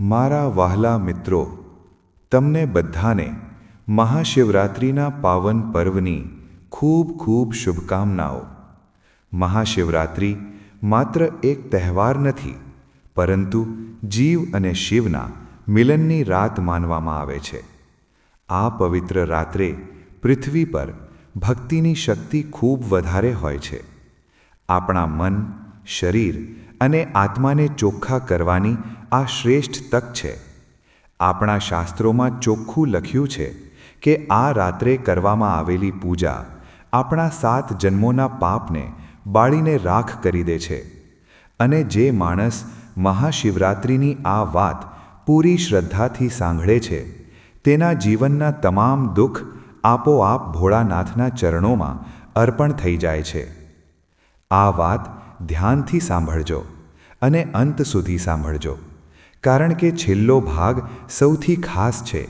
મારા વહાલા મિત્રો, તમને બધાને મહાશિવરાત્રિના પાવન પર્વની ખૂબ ખૂબ શુભકામનાઓ. મહાશિવરાત્રિ માત્ર એક તહેવાર નથી, પરંતુ જીવ અને શિવના મિલનની રાત માનવામાં આવે છે. આ પવિત્ર રાત્રે પૃથ્વી પર ભક્તિની શક્તિ ખૂબ વધારે હોય છે. આપણા મન, શરીર અને આત્માને ચોખ્ખા કરવાની આ શ્રેષ્ઠ તક છે. આપણા શાસ્ત્રોમાં ચોખ્ખું લખ્યું છે કે આ રાત્રે કરવામાં આવેલી પૂજા આપણા સાત જન્મોના પાપને બાળીને રાખ કરી દે છે અને જે માણસ મહાશિવરાત્રિની આ વાત પૂરી શ્રદ્ધાથી સાંભળે છે, તેના જીવનના તમામ દુઃખ આપોઆપ ભોળાનાથના ચરણોમાં અર્પણ થઈ જાય છે. આ વાત ધ્યાનથી સાંભળજો અને અંત સુધી સાંભળજો. કારણ કે છેલ્લો ભાગ સૌથી ખાસ છે.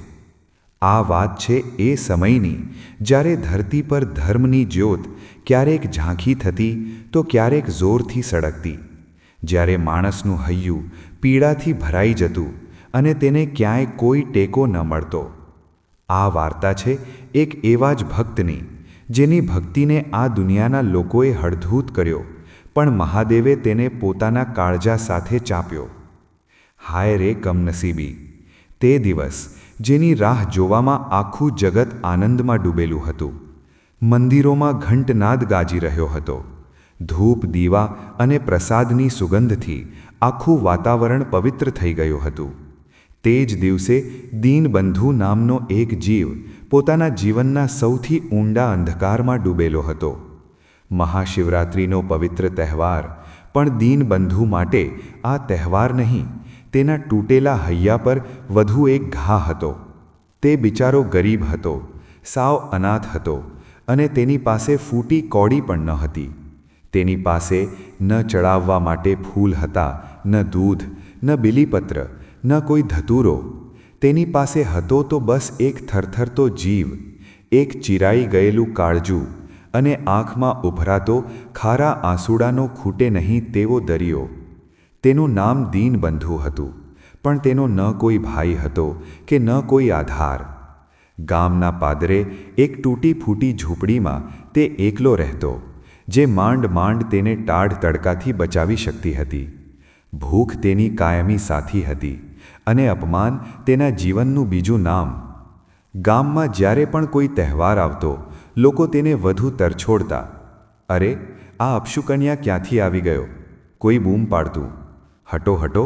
આ વાત છે એ સમયની, જ્યારે ધરતી પર ધર્મની જ્યોત ક્યારેક ઝાંખી થતી, તો ક્યારેક જોરથી સળગતી. જ્યારે માણસનું હૈયું પીડાથી ભરાઈ જતું અને તેને ક્યાંય કોઈ ટેકો ન મળતો. આ વાર્તા છે એક એવા જ ભક્તની, જેની ભક્તિને આ દુનિયાના લોકોએ હળધૂત કર્યો, પણ મહાદેવે તેને પોતાના કાળજા સાથે ચાપ્યો. હાય રે કમનસીબી. તે દિવસ જેની રાહ જોવામાં આખું જગત આનંદમાં ડૂબેલું હતું. મંદિરોમાં ઘંટનાદ ગાજી રહ્યો હતો. ધૂપ, દીવા અને પ્રસાદની સુગંધથી આખું વાતાવરણ પવિત્ર થઈ ગયું હતું. તે જ દિવસે દીનબંધુ નામનો એક જીવ પોતાના જીવનના સૌથી ઊંડા અંધકારમાં ડૂબેલો હતો. મહાશિવરાત્રિનો પવિત્ર તહેવાર પણ દીનબંધુ માટે આ તહેવાર નહીં તેના તૂટેલા હૈયા પર વધુ એક ઘા હતો. તે બિચારો ગરીબ હતો, સાવ અનાથ હતો અને તેની પાસે ફૂટી કોડી પણ ન હતી. તેની પાસે ન ચડાવવા માટે ફૂલ હતા, ન દૂધ, ન બિલીપત્ર, ન કોઈ ધતુરો. તેની પાસે હતો તો બસ એક થરથરતો જીવ, એક ચિરાઈ ગયેલું કાળજું અને આંખમાં ઉભરાતો ખારા આંસુડાનો ખૂટે નહીં તેવો દરિયો. તેનું નામ દીનબંધુ હતું, પણ તેનો ન કોઈ ભાઈ હતો કે ન કોઈ આધાર. ગામના પાદરે એક તૂટી ફૂટી ઝૂંપડીમાં તે એકલો રહેતો, જે માંડ માંડ તેને ટાઢ તડકાથી બચાવી શકતી હતી. ભૂખ તેની કાયમી સાથી હતી અને અપમાન તેના જીવનનું બીજું નામ. ગામમાં જ્યારે પણ કોઈ તહેવાર આવતો, લોકો તેને વધુ તરછોડતા. અરે, આ અપશુકન્યા ક્યાંથી આવી ગયો? કોઈ બૂમ પાડતું. હટો હટો,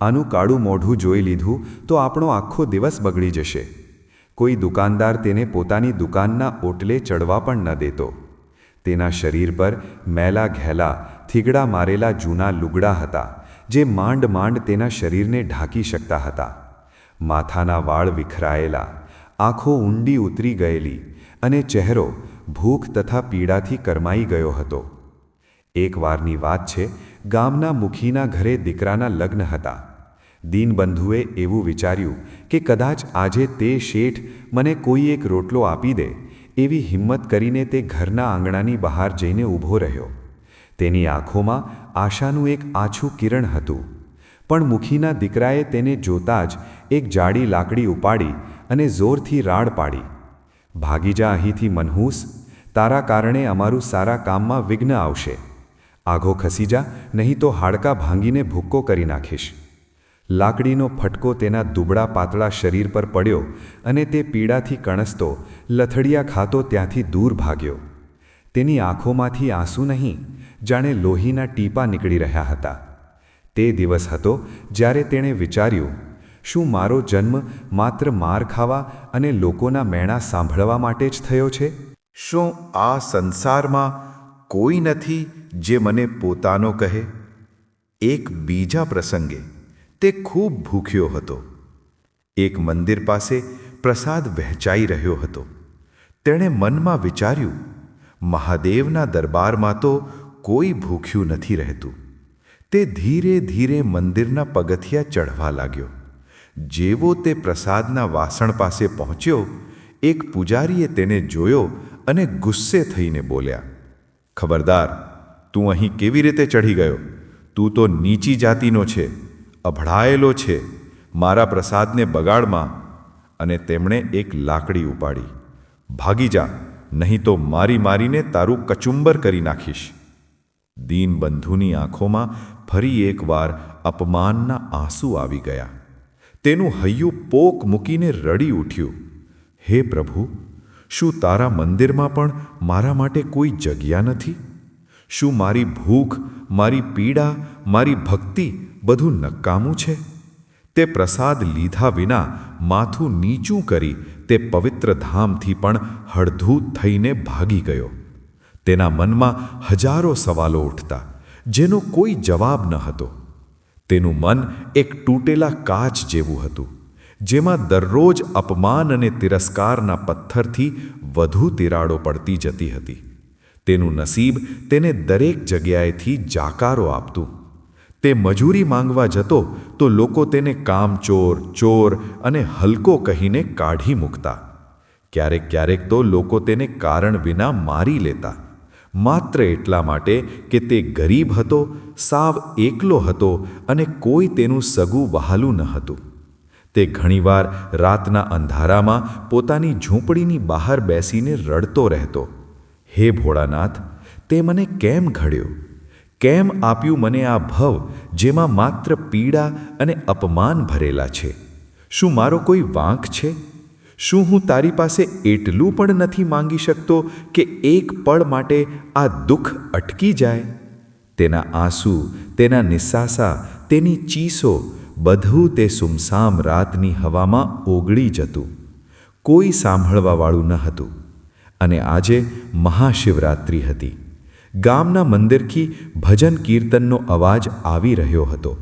આનું કાળું મોઢું જોઈ લીધું તો આપણો આખો દિવસ બગડી જશે. કોઈ દુકાનદાર તેને પોતાની દુકાનના ઓટલે ચડવા પણ ન દેતો. તેના શરીર પર મેલા ઘેલા, થીગડા મારેલા જૂના લુગડા હતા, જે માંડ માંડ તેના શરીરને ઢાંકી શકતા હતા. માથાના વાળ વિખરાયેલા, આંખો ઊંડી ઉતરી ગયેલી અને ચહેરો ભૂખ તથા પીડાથી કરમાઈ ગયો હતો. એકવારની વાત છે ગામના મુખીના ઘરે દીકરાના લગ્ન હતા. દીનબંધુએ એવું વિચાર્યું કે કદાચ આજે તે શેઠ મને કોઈ એક રોટલો આપી દે, એવી હિંમત કરીને તે ઘરના આંગણાની બહાર જઈને ઊભો રહ્યો. તેની આંખોમાં આશાનું એક આછું કિરણ હતું. પણ મુખીના દીકરાએ તેને જોતા જ એક જાડી લાકડી ઉપાડી અને જોરથી રાડ પાડી. ભાગી જા અહીંથી મનહૂસ, તારા કારણે અમારું સારા કામમાં વિઘ્ન આવશે. આઘો ખસી જા, નહીં તો હાડકા ભાંગીને ભૂક્કો કરી નાખીશ. લાકડીનો ફટકો તેના દુબળા પાતળા શરીર પર પડ્યો અને તે પીડાથી કણસતો, લથડિયા ખાતો ત્યાંથી દૂર ભાગ્યો. તેની આંખોમાંથી આંસુ નહીં, જાણે લોહીના ટીપા નીકળી રહ્યા હતા. તે દિવસ હતો જ્યારે તેણે વિચાર્યું, શું મારો જન્મ માત્ર માર ખાવા અને લોકોના મેણા સાંભળવા માટે જ થયો છે? શું આ સંસારમાં કોઈ નથી જે મને પોતાનો કહે. એક બીજા પ્રસંગે તે ખૂબ ભૂખ્યો હતો. એક મંદિર પાસે પ્રસાદ વહેંચાઈ રહ્યો હતો. તેણે મનમાં વિચાર્યું, મહાદેવના દરબારમાં તો કોઈ ભૂખ્યું નથી રહેતું. તે ધીરે ધીરે મંદિરના પગથિયા ચઢવા લાગ્યો. જેવો તે પ્રસાદના વાસણ પાસે પહોંચ્યો, એક પૂજારીએ તેને જોયો અને ગુસ્સે થઈને બોલ્યા ખબરદાર, તું અહીં કેવી રીતે ચઢી ગયો? તું તો નીચી જાતિનો છે, અભડાયેલો છે, મારા પ્રસાદને બગાડમાં. અને તેમણે એક લાકડી ઉપાડી. ભાગી જા, નહીં તો મારી મારીને તારું કચુંબર કરી નાખીશ. દીનબંધુની આંખોમાં ફરી એકવાર અપમાનના આંસુ આવી ગયા. તેનું હૈયું પોક મૂકીને રડી ઉઠ્યું. હે પ્રભુ શું તારા મંદિરમાં પણ મારા માટે કોઈ જગ્યા નથી? શું મારી ભૂખ, મારી પીડા, મારી ભક્તિ બધું નકામું છે? તે પ્રસાદ લીધા વિના માથું નીચું કરી તે પવિત્ર ધામથી પણ હળધૂત થઈને ભાગી ગયો. તેના મનમાં હજારો સવાલો ઉઠતા, જેનો કોઈ જવાબ ન હતો. તેનું મન એક તૂટેલા કાચ જેવું હતું. જેમાં દરરોજ અપમાન અને તિરસ્કારના પથ્થરથી વધુ તિરાડો પડતી જતી હતી. તેનું નસીબ તેને દરેક જગ્યાએથી જાકારો આપતું. તે મજૂરી માંગવા જતો તો લોકો તેને કામચોર, ચોર અને હલકો કહીને કાઢી મૂકતા. ક્યારેક ક્યારેક તો લોકો તેને કારણ વિના મારી લેતા. માત્ર એટલા માટે કે તે ગરીબ હતો, સાવ એકલો હતો અને કોઈ તેનું સગું વહાલું ન હતું. તે ઘણીવાર રાતના અંધારામાં પોતાની ઝૂંપડીની બહાર બેસીને રડતો રહેતો. હે ભોળાનાથ, તે મને કેમ ઘડ્યો? કેમ આપ્યું મને આ ભવ જેમાં માત્ર પીડા અને અપમાન ભરેલા છે? શું મારો કોઈ વાંક છે? શું હું તારી પાસે એટલું પણ નથી માંગી શકતો કે એક પળ માટે આ દુઃખ અટકી જાય? તેના આંસુ, તેના નિસાસા, તેની ચીસો બધું તે સુમસામ રાતની હવામાં ઓગળી જતું. કોઈ સાંભળવાવાળું ન હતું. અને આજે મહાશિવરાત્રિ હતી. ગામના મંદિરથી ભજન કીર્તનનો અવાજ આવી રહ્યો હતો.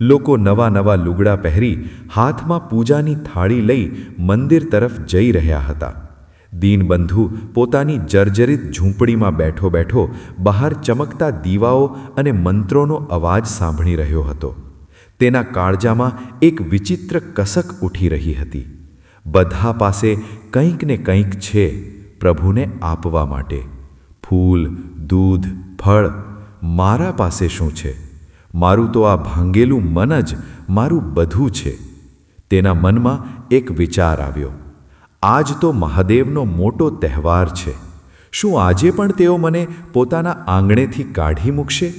લોકો નવા નવા લુગડા પહેરી હાથમાં પૂજાની થાળી લઈ મંદિર તરફ જઈ રહ્યા હતા. દીનબંધુ પોતાની જર્જરિત ઝૂંપડીમાં બેઠો બેઠો બહાર ચમકતા દીવાઓ અને મંત્રોનો અવાજ સાંભળી રહ્યો હતો. તેના કાળજામાં એક વિચિત્ર કસક ઉઠી રહી હતી. બધા પાસે કંઈક ને કંઈક છે પ્રભુને આપવા માટે. ફૂલ, દૂધ, ફળ, મારા પાસે શું છે? મારું તો આ ભાંગેલું મન જ મારું બધું છે. તેના મનમાં એક વિચાર આવ્યો. આજ તો મહાદેવનો મોટો તહેવાર છે. શું આજે પણ તેઓ મને પોતાના આંગણેથી કાઢી મૂકશે?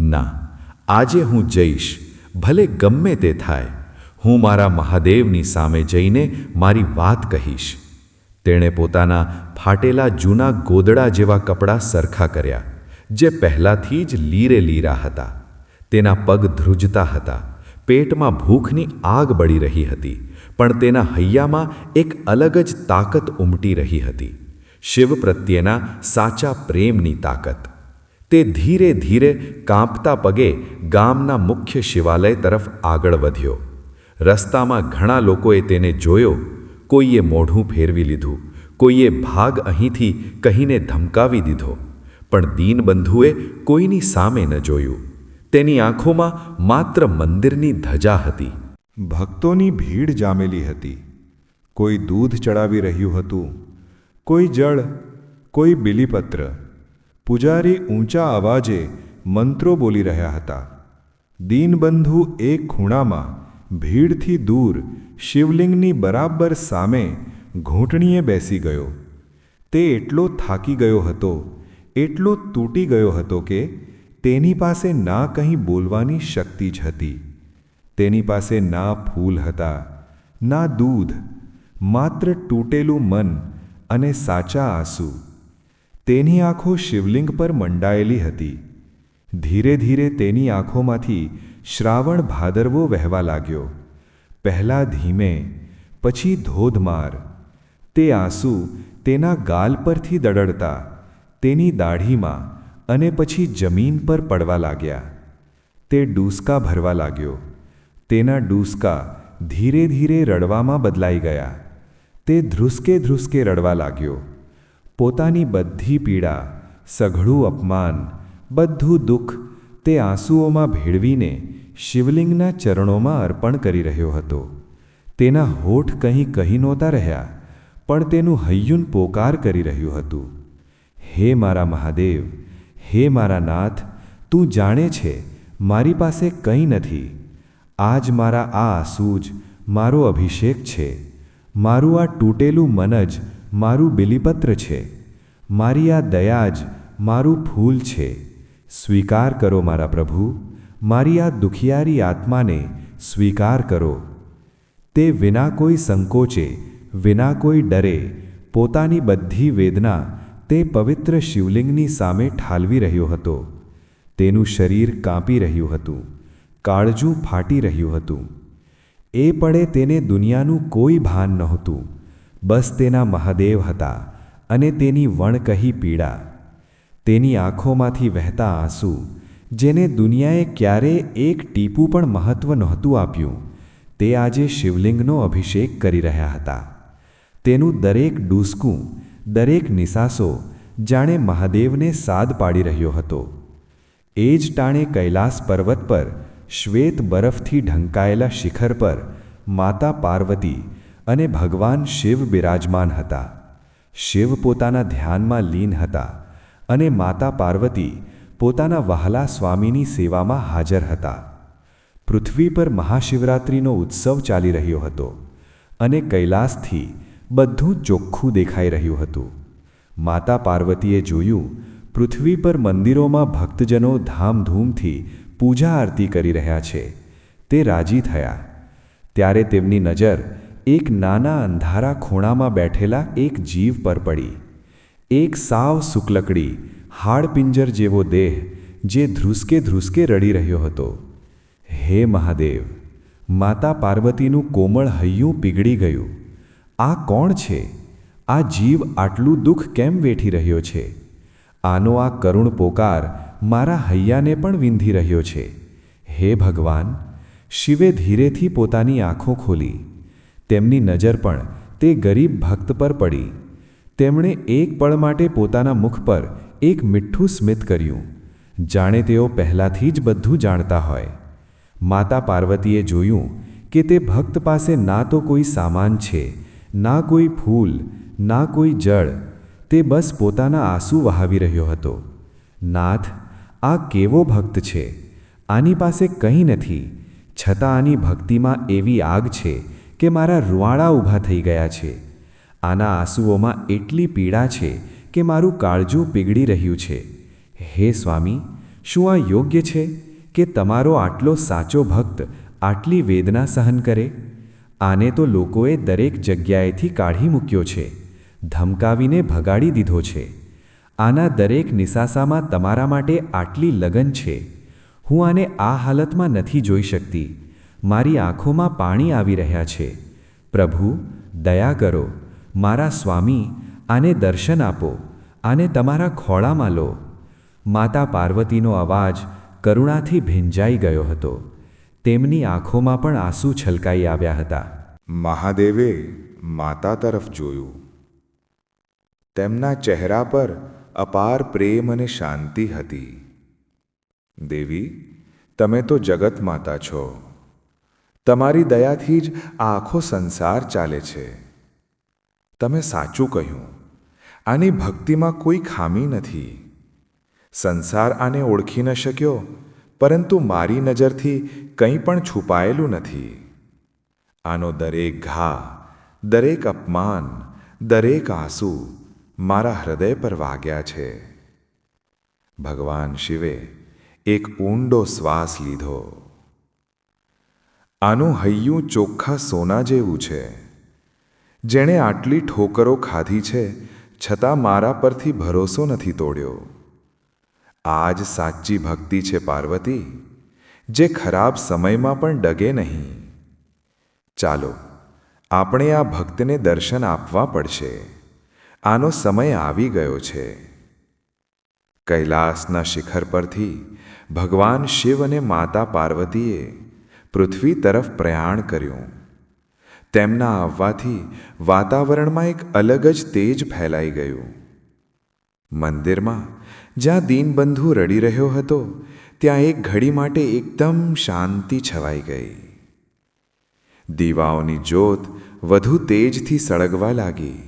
ના, આજે હું જઈશ. ભલે ગમે તે થાય, હું મારા મહાદેવની સામે જઈને મારી વાત કહીશ. તેણે પોતાના ફાટેલા જૂના ગોદડા જેવા કપડાં સરખા કર્યા, જે પહેલાંથી જ લીરે લીરા હતા. તેના પગ ધ્રુજતા હતા, પેટમાં ભૂખની આગ બળી રહી હતી, પણ તેના હૈયામાં એક અલગ જ તાકત ઉમટી રહી હતી. શિવ પ્રત્યેના સાચા પ્રેમની તાકત. તે ધીરે ધીરે કાંપતા પગે ગામના મુખ્ય શિવાલય તરફ આગળ વધ્યો. રસ્તામાં ઘણા લોકોએ તેને જોયો. કોઈએ મોઢું ફેરવી લીધું. કોઈએ ભાગ અહીંથી કહીને ધમકાવી દીધો. પણ દીનબંધુએ કોઈની સામે ન જોયું. તેની આંખોમાં માત્ર મંદિરની ધજા હતી. ભક્તોની ભીડ જામેલી હતી. કોઈ દૂધ ચડાવી રહ્યું હતું. કોઈ જળ, કોઈ બિલીપત્ર. પૂજારી ઊંચા અવાજે મંત્રો બોલી રહ્યા હતા. દીનબંધુ એક ખૂણામાં ભીડથી દૂર શિવલિંગની બરાબર સામે ઘૂંટણીએ બેસી ગયો. તે એટલો થાકી ગયો હતો, એટલો તૂટી ગયો હતો કે તેની પાસે ના કંઈ બોલવાની શક્તિ જ હતી. તેની પાસે ના ફૂલ હતા, ના દૂધ, માત્ર તૂટેલું મન અને સાચા આંસુ. તેની આંખો શિવલિંગ પર મંડાયેલી હતી. ધીરે ધીરે તેની આંખોમાંથી શ્રાવણ ભાદરવો વહેવા લાગ્યો. પહેલાં ધીમે, પછી ધોધમાર. તે આંસુ તેના ગાલ પરથી દડડતા, તેની દાઢીમાં અને પછી જમીન પર પડવા લાગ્યા. તે ડૂસકા ભરવા લાગ્યો. તેના ડૂસકા ધીરે ધીરે રડવામાં બદલાઈ ગયા. તે ધ્રુસકે ધ્રુસકે રડવા લાગ્યો. પોતાની બધી પીડા, સઘળું અપમાન, બધું દુઃખ તે આંસુઓમાં ભેળવીને શિવલિંગના ચરણોમાં અર્પણ કરી રહ્યો હતો. તેના હોઠ કંઈ કહી નહોતા રહ્યા, પણ તેનું હૈયુન પોકાર કરી રહ્યું હતું. હે મારા મહાદેવ, હે મારા નાથ, તું જાણે છે મારી પાસે કંઈ નથી. આજ મારા આ આંસુ જ મારો અભિષેક છે. મારું આ તૂટેલું મન જ મારું બિલીપત્ર છે. મારી આ દયા જ મારું ફૂલ છે. સ્વીકાર કરો મારા પ્રભુ. મારી આ દુખિયારી આત્માને સ્વીકાર કરો. તે વિના કોઈ સંકોચે, વિના કોઈ ડરે, પોતાની બધી વેદના તે પવિત્ર શિવલિંગની સામે ઠાલવી રહ્યો હતો. તેનું શરીર કાંપી રહ્યું હતું. કાળજું ફાટી રહ્યું હતું. એ પડે તેને દુનિયાનું કોઈ ભાન નહોતું. બસ તેના મહાદેવ હતા અને તેની વણકહી પીડા. તેની આંખોમાંથી વહેતા આંસુ, જેને દુનિયાએ ક્યારેય એક ટીપું પણ મહત્વ નહોતું આપ્યું, તે આજે શિવલિંગનો અભિષેક કરી રહ્યા હતા. તેનું દરેક ડૂસકું, દરેક નિસાસો જાણે મહાદેવને સાદ પાડી રહ્યો હતો. એ જ ટાણે કૈલાસ પર્વત પર શ્વેત બરફથી ઢંકાયેલા શિખર પર માતા પાર્વતી અને ભગવાન શિવ બિરાજમાન હતા. શિવ પોતાના ધ્યાનમાં લીન હતા અને માતા પાર્વતી પોતાના વહાલા સ્વામીની સેવામાં હાજર હતા. પૃથ્વી પર મહાશિવરાત્રિનો ઉત્સવ ચાલી રહ્યો હતો અને કૈલાસથી બધું ચોખ્ખું દેખાઈ રહ્યું હતું. માતા પાર્વતીએ જોયું, પૃથ્વી પર મંદિરોમાં ભક્તજનો ધામધૂમથી પૂજા આરતી કરી રહ્યા છે. તે રાજી થયા. ત્યારે તેમની નજર એક નાના અંધારા ખૂણામાં બેઠેલા એક જીવ પર પડી. એક સાવ સુકલકડી હાડપિંજર જેવો દેહ, જે ધ્રુસકે ધ્રુસકે રડી રહ્યો હતો. હે મહાદેવ, માતા પાર્વતીનું કોમળ હૈયું પીગળી ગયું. આ કોણ છે? આ જીવ આટલું દુઃખ કેમ વેઠી રહ્યો છે? આનો આ કરુણ પોકાર મારા હૈયાને પણ વિંધી રહ્યો છે. હે ભગવાન, શિવે ધીરેથી પોતાની આંખો ખોલી. તેમની નજર પણ તે ગરીબ ભક્ત પર પડી. તેમણે એક પળ માટે પોતાના મુખ પર એક મીઠું સ્મિત કર્યું. જાણે તેઓ પહેલાંથી જ બધું જાણતા હોય. માતા પાર્વતીએ જોયું કે તે ભક્ત પાસે ના તો કોઈ સામાન છે, ના કોઈ ફૂલ, ના કોઈ જળ, તે બસ પોતાના આંસુ વહાવી રહ્યો હતો. નાથ, આ કેવો ભક્ત છે? આની પાસે કંઈ નથી. છતાં આની ભક્તિમાં એવી આગ છે કે મારા રૂવાળા ઊભા થઈ ગયા છે. આના આંસુઓમાં એટલી પીડા છે કે મારું કાળજું પીગળી રહ્યું છે. હે સ્વામી, શું આ યોગ્ય છે કે તમારો આટલો સાચો ભક્ત આટલી વેદના સહન કરે? આને તો લોકોએ દરેક જગ્યાએથી કાઢી મૂક્યો છે, ધમકાવીને ભગાડી દીધો છે. આના દરેક નિસાસામાં તમારા માટે આટલી લગન છે. હું આને આ હાલતમાં નથી જોઈ શકતી. મારી આંખોમાં પાણી આવી રહ્યા છે. પ્રભુ, દયા કરો. મારા સ્વામી, આને દર્શન આપો. આને તમારા ખોળામાં લો. માતા પાર્વતીનો અવાજ કરુણાથી ભીંજાઈ ગયો હતો. તેમની આંખોમાં પણ આંસુ છલકાઈ આવ્યા હતા. મહાદેવે માતા તરફ જોયું. તેમના ચહેરા પર અપાર પ્રેમ અને શાંતિ હતી. દેવી, તમે તો જગત માતા છો. તમારી દયાથી જ આ આખો સંસાર ચાલે છે. તમે સાચું કહ્યું. આની ભક્તિમાં કોઈ ખામી નથી. સંસાર આને ઓળખી ન શક્યો, પરંતુ મારી નજરથી કંઈ પણ છુપાયેલું નથી. આનો દરેક ઘા, દરેક અપમાન, દરેક આંસુ મારા હૃદય પર વાગ્યા છે. ભગવાન શિવે એક ઊંડો શ્વાસ લીધો. આનું હૈયું ચોખ્ખા સોના જેવું છે. જેણે આટલી ઠોકરો ખાધી છે, છતાં મારા પરથી ભરોસો નથી તોડ્યો. આ જ સાચી ભક્તિ છે પાર્વતી, જે ખરાબ સમયમાં પણ ડગે નહીં. ચાલો, આપણે આ ભક્તને દર્શન આપવા પડશે. આનો સમય આવી ગયો છે. કૈલાસના શિખર પરથી ભગવાન શિવ અને માતા પાર્વતીએ પૃથ્વી તરફ પ્રયાણ કર્યું. તેમના આવવાથી વાતાવરણમાં એક અલગ જ તેજ ફેલાઈ ગયું. મંદિરમાં જ્યાં દીનબંધુ રડી રહ્યો હતો, ત્યાં એક ઘડી માટે એકદમ શાંતિ છવાઈ ગઈ. દીવાઓની જ્યોત વધુ તેજથી સળગવા લાગી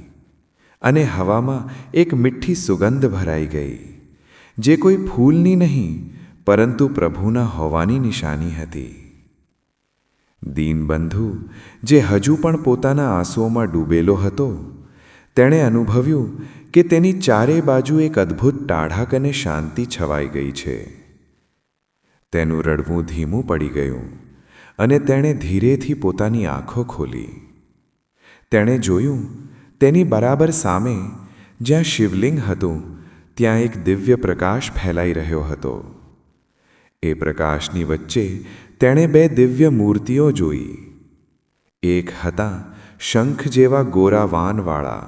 અને હવામાં એક મીઠી સુગંધ ભરાઈ ગઈ, જે કોઈ ફૂલની નહીં, પરંતુ પ્રભુના હોવાની નિશાની હતી. દીનબંધુ, જે હજુ પણ પોતાના આંસુઓમાં ડૂબેલો હતો, તેણે અનુભવ્યું કે તેની ચારે બાજુ એક અદ્ભુત ટાઢાક અને શાંતિ છવાઈ ગઈ છે. તેનું રડવું ધીમું પડી ગયું અને તેણે ધીરેથી પોતાની આંખો ખોલી. તેણે જોયું, તેની બરાબર સામે, જ્યાં શિવલિંગ હતું, ત્યાં એક દિવ્ય પ્રકાશ ફેલાઈ રહ્યો હતો. એ પ્રકાશની વચ્ચે તેણે બે દિવ્ય મૂર્તિઓ જોઈ. એક હતા શંખ જેવા ગોરા વાનવાળા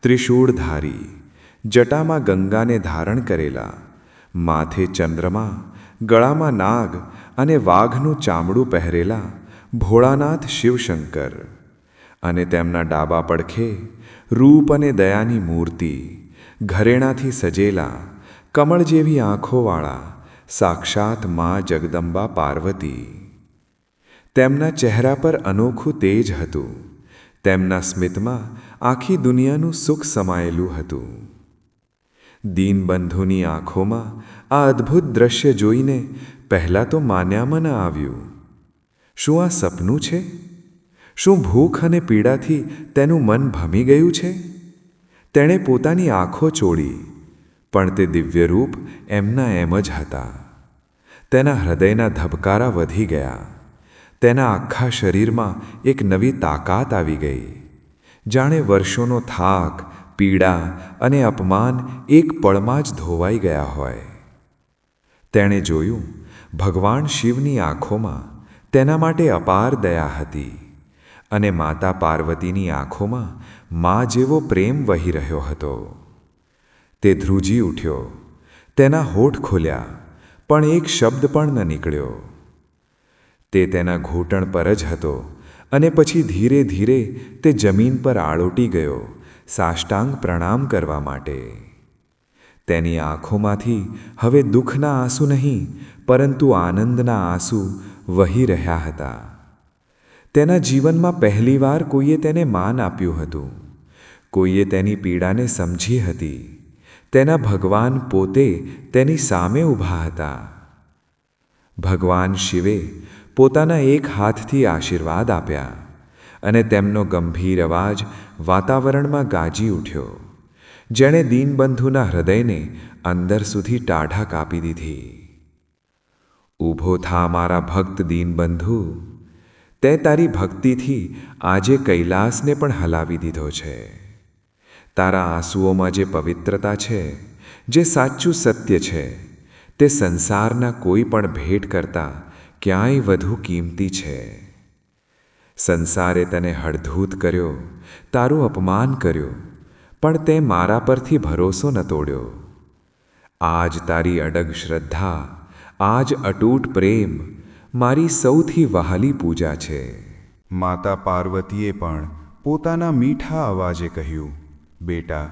ત્રિશૂળધારી, જટામાં ગંગાને ધારણ કરેલા, માથે ચંદ્રમા, ગળામાં નાગ અને વાઘનું ચામડું પહેરેલા ભોળાનાથ શિવશંકર અને તેમના ડાબા પડખે રૂપ અને દયાની મૂર્તિ, ઘરેણાથી સજેલા, કમળ જેવી આંખોવાળા સાક્ષાત મા જગદંબા પાર્વતી. તેમના ચહેરા પર અનોખું તેજ હતું. તેમના સ્મિતમાં આખી દુનિયાનું સુખ સમાયેલું હતું. દીનબંધુની આંખોમાં આ અદ્ભુત દ્રશ્ય જોઈને પહેલાં તો માન્યામાં ન આવ્યું. શું આ સપનું છે? શું ભૂખ અને પીડાથી તેનું મન ભમી ગયું છે? તેણે પોતાની આંખો ચોળી. પણ તે દિવ્ય રૂપ એમના એમ જ હતા. તેના હૃદયના ધબકારા વધી ગયા. તેના આખા શરીરમાં એક નવી તાકાત આવી ગઈ. જાણે વર્ષોનો થાક, પીડા અને અપમાન એક પળમાં જ ધોવાઈ ગયા હોય. તેણે જોયું, ભગવાન શિવની આંખોમાં તેના માટે અપાર દયા હતી અને માતા પાર્વતીની આંખોમાં મા જેવો પ્રેમ વહી રહ્યો હતો. તે ધ્રુજી ઉઠ્યો. તેના હોઠ ખોલ્યા, પણ એક શબ્દ પણ ન નીકળ્યો. તે તેના ઘૂંટણ પર જ હતો અને પછી ધીરે ધીરે તે જમીન પર આળોટી ગયો, સાષ્ટાંગ પ્રણામ કરવા માટે. તેની આંખોમાંથી હવે દુઃખના આંસુ નહીં, પરંતુ આનંદના આંસુ વહી રહ્યા હતા. તેના જીવનમાં પહેલીવાર કોઈએ તેને માન આપ્યું હતું. કોઈએ તેની પીડાને સમજી હતી. તેના ભગવાન પોતે તેની સામે ઊભા હતા. ભગવાન શિવે પોતાના એક હાથથી આશીર્વાદ આપ્યા અને તેમનો ગંભીર અવાજ વાતાવરણમાં ગાજી ઉઠ્યો, જેણે દીનબંધુના હૃદયને અંદર સુધી ટાઢા કાપી દીધી. ઊભો થા મારા ભક્ત દીનબંધુ, તે તારી ભક્તિથી આજે કૈલાસને પણ હલાવી દીધો છે. તારા આંસુઓમાં જે પવિત્રતા છે, જે સાચું સત્ય છે, તે સંસારના કોઈ પણ ભેટ કરતાં ક્યાંય વધુ કિંમતી છે. સંસારે તને હળધૂત કર્યો, તારું અપમાન કર્યું, પણ તે મારા પરથી ભરોસો ન તોડ્યો. આજ તારી અડગ શ્રદ્ધા, આજ અટૂટ પ્રેમ મારી સૌથી વહાલી પૂજા છે. માતા પાર્વતીએ પણ પોતાના મીઠા અવાજે કહ્યું બેટા,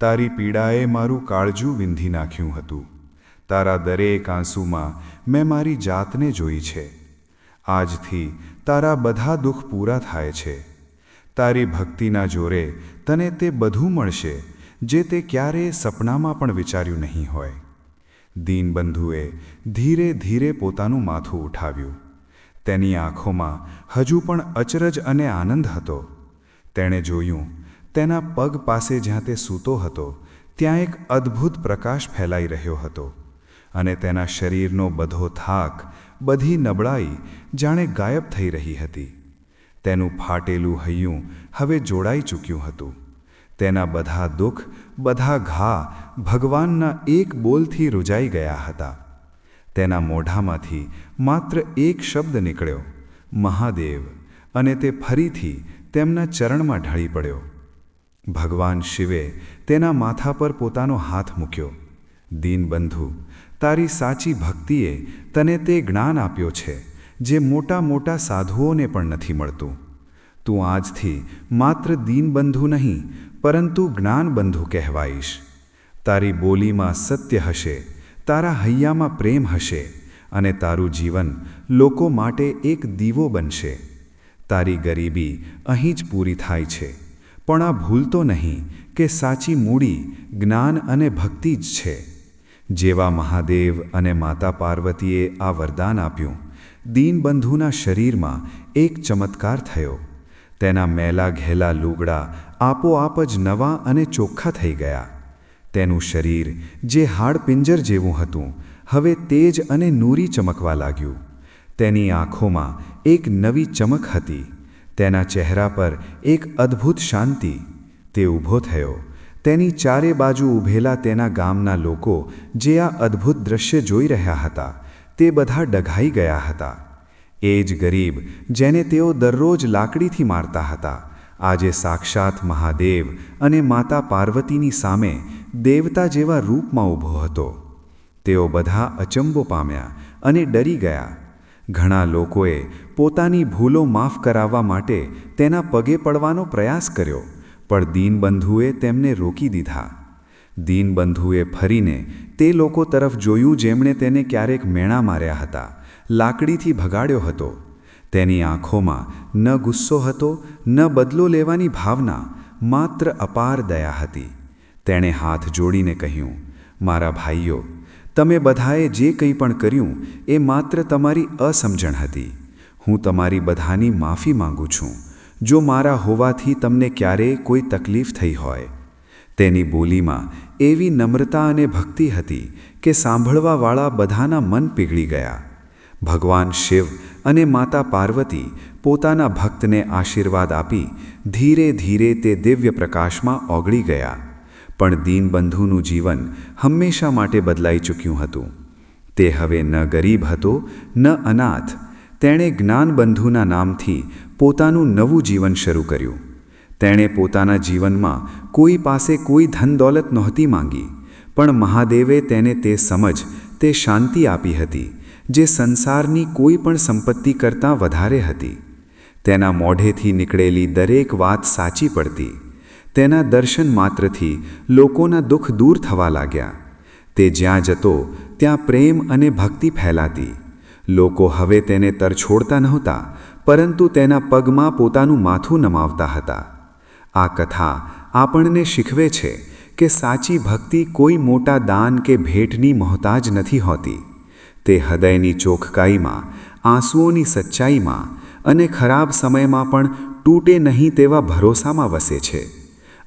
તારી પીડાએ મારું કાળજું વિંધી નાખ્યું હતું. તારા દરેક આંસુમાં મેં મારી જાતને જોઈ છે. આજથી તારા બધા દુઃખ પૂરા થાય છે. તારી ભક્તિના જોરે તને તે બધું મળશે, જે તે ક્યારેય સપનામાં પણ વિચાર્યું નહીં હોય. દીનબંધુએ ધીરે ધીરે પોતાનું માથું ઉઠાવ્યું. તેની આંખોમાં હજુ પણ અચરજ અને આનંદ હતો. તેણે જોયું તેના પગ પાસે જ્યાં તે સૂતો હતો, ત્યાં એક અદ્ભુત પ્રકાશ ફેલાઈ રહ્યો હતો અને તેના શરીરનો બધો થાક, બધી નબળાઈ જાણે ગાયબ થઈ રહી હતી. તેનું ફાટેલું હૈયું હવે જોડાઈ ચૂક્યું હતું. તેના બધા દુઃખ, બધા ઘા ભગવાનના એક બોલથી રૂજાઈ ગયા હતા. તેના મોઢામાંથી માત્ર એક શબ્દ નીકળ્યો, મહાદેવ. અને તે ફરીથી તેમના ચરણમાં ઢળી પડ્યો. ભગવાન શિવે તેના માથા પર પોતાનો હાથ મૂક્યો. દીનબંધુ તારી સાચી ભક્તિએ તને તે જ્ઞાન આપ્યો છે, જે મોટા મોટા સાધુઓને પણ નથી મળતું. તું આજથી માત્ર દીનબંધુ નહીં, પરંતુ જ્ઞાનબંધુ કહેવાઈશ. તારી બોલીમાં સત્ય હશે, તારા હૈયામાં પ્રેમ હશે, અને તારું જીવન લોકો માટે એક દીવો બનશે. તારી ગરીબી અહીં જ પૂરી થાય છે. પણ આ ભૂલતો નહીં કે સાચી મૂડી, જ્ઞાન અને ભક્તિ જ છે. જેવા મહાદેવ અને માતા પાર્વતીએ આ વરદાન આપ્યું. દીનબંધુના શરીરમાં એક ચમત્કાર થયો. તેના મેલા ઘેલા લુગડા આપોઆપ જ નવા અને ચોખ્ખા થઈ ગયા. તેનું શરીર, જે હાડપિંજર જેવું હતું, હવે તેજ અને નૂરી ચમકવા લાગ્યું. તેની આંખોમાં એક નવી ચમક હતી. તેના ચહેરા પર એક અદ્ભુત શાંતિ. તે ઊભો થયો. તેની ચારે બાજુ ઊભેલા તેના ગામના લોકો જે આ અદ્ભુત દ્રશ્ય જોઈ રહ્યા હતા, તે બધા ડઘાઈ ગયા હતા. એ જ ગરીબ જેને તેઓ દરરોજ લાકડીથી મારતા હતા, આજે સાક્ષાત મહાદેવ અને માતા પાર્વતીની સામે દેવતા જેવા રૂપમાં ઊભો હતો. તેઓ બધા અચંબો પામ્યા અને ડરી ગયા. ઘણા લોકોએ પોતાની ભૂલો માફ કરાવવા માટે તેના પગે પડવાનો પ્રયાસ કર્યો, પણ દીનબંધુએ તેમને રોકી દીધા. દીનબંધુએ ફરીને તે લોકો તરફ જોયું જેમણે તેને ક્યારેક મેણા માર્યા હતા, લાકડીથી ભગાડ્યો હતો. તેની આંખોમાં ન ગુસ્સો હતો, ન બદલો લેવાની ભાવના, માત્ર અપાર દયા હતી. તેણે હાથ જોડીને કહ્યું, મારા ભાઈઓ, તમે બધાએ જે કંઈ પણ કર્યું, એ માત્ર તમારી અસમજણ હતી. હું તમારી બધાની માફી માંગુ છું. જો મારા હોવાથી તમને ક્યારેય કોઈ તકલીફ થઈ હોય. તેની બોલીમાં એવી નમ્રતા અને ભક્તિ હતી કે સાંભળવાવાળા બધાના મન પીગળી ગયા. ભગવાન શિવ અને માતા પાર્વતી પોતાના ભક્તને આશીર્વાદ આપી ધીરે ધીરે તે દિવ્ય પ્રકાશમાં ઓગળી ગયા. પણ દીનબંધુનું જીવન હંમેશા માટે બદલાઈ ચૂક્યું હતું. તે હવે ન ગરીબ હતો, ન અનાથ તેણે જ્ઞાનબંધુના નામથી પોતાનું નવું જીવન શરૂ કર્યું. તેણે પોતાના જીવનમાં કોઈ પાસે કોઈ ધન દોલત નહોતી માંગી, પણ મહાદેવે તેને તે સમજ, તે શાંતિ આપી હતી, જે સંસારની કોઈ પણ સંપત્તિ કરતાં વધારે હતી. તેના મોઢેથી નીકળેલી દરેક વાત સાચી પડતી. તેના દર્શન માત્રથી લોકોના દુઃખ દૂર થવા લાગ્યા. તે જ્યાં જતો, ત્યાં પ્રેમ અને ભક્તિ ફેલાતી. લોકો હવે તેને તરછોડતા નહોતા, પરંતુ તેના પગમાં પોતાનું માથું નમાવતા હતા. આ કથા આપણને શીખવે છે કે સાચી ભક્તિ કોઈ મોટા દાન કે ભેટની મોહતાજ નથી હોતી. તે હૃદયની ચોખકાઈમાં, આંસુઓની સચ્ચાઈમાં અને ખરાબ સમયમાં પણ તૂટે નહીં તેવા ભરોસામાં વસે છે.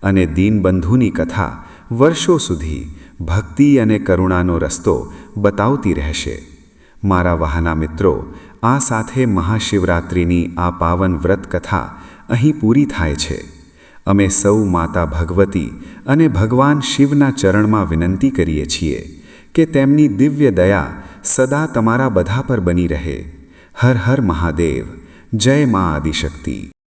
અને દીનબંધુની કથા વર્ષો સુધી ભક્તિ અને કરુણાનો રસ્તો બતાવતી રહેશે. મારા વહાના મિત્રો, આ સાથે મહાશિવરાત્રિની આ પાવન વ્રત કથા અહીં પૂરી થાય છે. અમે સૌ માતા ભગવતી અને ભગવાન શિવના ચરણમાં વિનંતી કરીએ છીએ કે તેમની દિવ્ય દયા સદા તમારા બધા પર બની રહે. હર હર મહાદેવ, જય મા આદિશક્તિ.